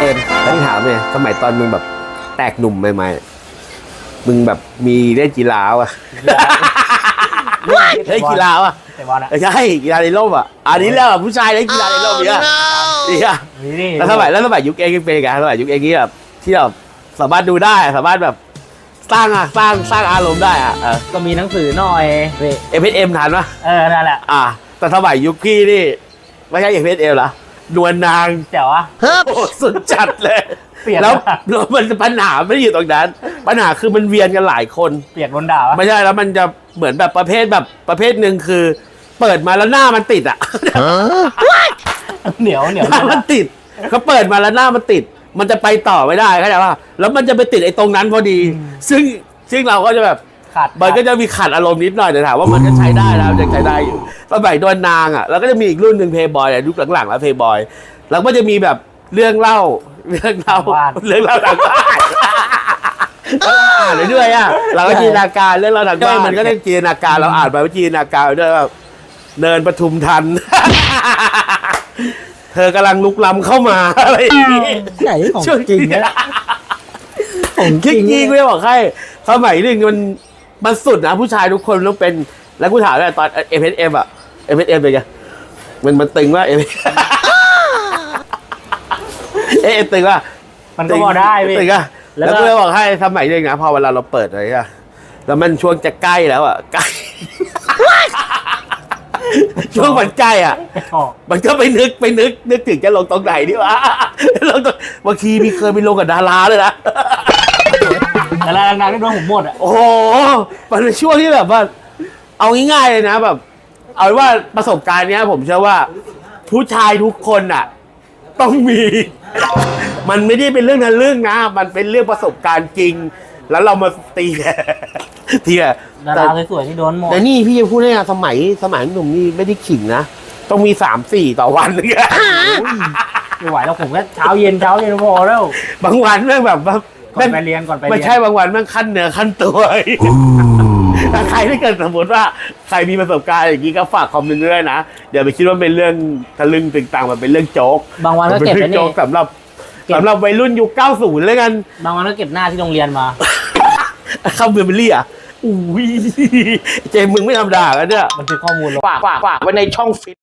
เอ็มแล้วที่ถามเนี่ยสมัยตอนมึงแบบแตกหนุ่มใหม่ๆ มึงแบบมีเล่นกีฬาอะเล่นกีฬาอะแต่บอลอะใช่กีฬาในร่มอะ อันนี้แล้วผู้ชายเล่นกีฬาในร่มเนี่ยเนี่ยนี่นี่แล้วสมัยแล้วสมัยยุคเองเป็นยังไงสมัยยุคเองนี่แบบที่แบบสามารถดูได้สามารถแบบสร้างอะสร้างสร้างอารมณ์ได้อะเออก็มีหนังสือหน่อยเว้ยเอฟเอ็มทันปะเออนั่นแหละอ่าแต่สมัยยุคพี่นี่ ไม่ใช่เอฟเอ็มเหรอ นวลนางเจ๋วอะโอ้โหสุดจัดเลย เปลี่ยนแล้วปะแล้วมันปัญหาไม่ได้อยู่ตรงนั้น ปัญหาคือมันเวียนกันหลายคน เปียกโดนด่าวะไม่ใช่แล้วมันจะเหมือนแบบประเภทแบบประเภทหนึ่งคือ เปิดมาแล้วหน้ามันติดอะ เหนียวเหนียวหน้ามันติดเขาเปิดมาแล้วหน้ามันติด มันจะไปต่อไม่ได้เข้าใจป่ะแล้วมันจะไปติดไอ้ตรงนั้นพอดี ซึ่งซึ่งเราก็จะแบบ ขาดมันก็จะมีขัดอารมณ์นิดหน่อยแต่ถามว่ามันก็ใช้ได้แล้วยังใช้ได้อยู่ สมัยโดนนางอะแล้วก็จะมีอีกรุ่นหนึ่งเพย์บอยยุคหลังๆแล้วเพย์บอยแล้วก็จะมีแบบเรื่องเล่าเรื่องเล่าเรื่องเล่าทางบ้านเราอ่านไปด้วยอะเราก็จินตนาการเรื่องเราทางบ้านมันก็ได้จินตนาการเราอ่านไปว่าจินตนาการไปด้วยว่าเดินประทุมทัน เธอกำลังลุกล้ำเข้ามาอะไรอย่างงี้ใหญ่ของจริงนะของจจริริงงจริงๆไม่ได้บอกให้สมัยหนึ่งมันมันสุดนะผู้ชายทุกคนต้องเป็น แล้วกูถามเลยตอนเอฟเอ็มอะ เอฟเอ็มเป็นไงมันมันตึงว่าเอฟเอ็มตึงว่ามันก็พอได้พี่ตึงอะแล้แล้ววก็กูเลยบอกให้สมัยหนึ่งนะพอเวลาเราเปิดอะไรอะแล้วมันช่วงจะใกล้แล้วอะใกล้ช่วงมันใกล้อะออกมันก็ไปนึกไปนึก นึกถึงจะลงตรงไหนดีวะลงตรงบางทีมีเคยไปลงกับดาราเลยนะแต่ละดังๆนี่โดนผมหมดอะโอ้โห มันเป็นช่วงที่แบบว่า เอาง่ายๆเลยนะแบบ เอาเป็นว่าประสบการณ์เนี้ยผมเชื่อว่าผู้ชายทุกคนอะ ต้องมี มันไม่ได้เป็นเรื่องนั้นเรื่องนะ มันเป็นเรื่องประสบการณ์จริง แล้วเรามาตีทีอะดาแต่ราสวยๆที่โดนหมดแต่นี่พี่จะพูดให้นะสมัยสมัยหนุ่มนี่ไม่ได้ขิงนะ ต้องมีสามสี่ต่อวันเนี่ยไม่ไหวแล้วผมก็เช้าเย็นเช้าเย็นพอแล้วบางวันแม่งแบบว่าก่อนไปเรียนก่อนไปเรียนไม่ใช่บางวันแม่งขั้นเนื้อขั้นตัวถ้าใครที่เกิดสมมติว่า ใครมีประสบการณ์อย่างนี้ก็ฝากคอมเมนต์ด้วยนะเดี๋ยวไปคิดว่าเป็นเรื่องทะลึ่งตึงตังมันเป็นเรื่องโจ๊กบางวันก็มันเก็บเป็ไว้นนี่โจ๊กสำหรับเก็บสำหรับวัยรุ่นยุค90เลยกัน บางวันก็เก็บหน้าที่โรงเรียนมาเข้าเบอร์เบอรี่อะอุ้ยเจมส์มึงไม่ธรรมดาแล้วเนี่ยบันทึกข้อมูลลงฝากฝากฝากไว้ในช่องฟิต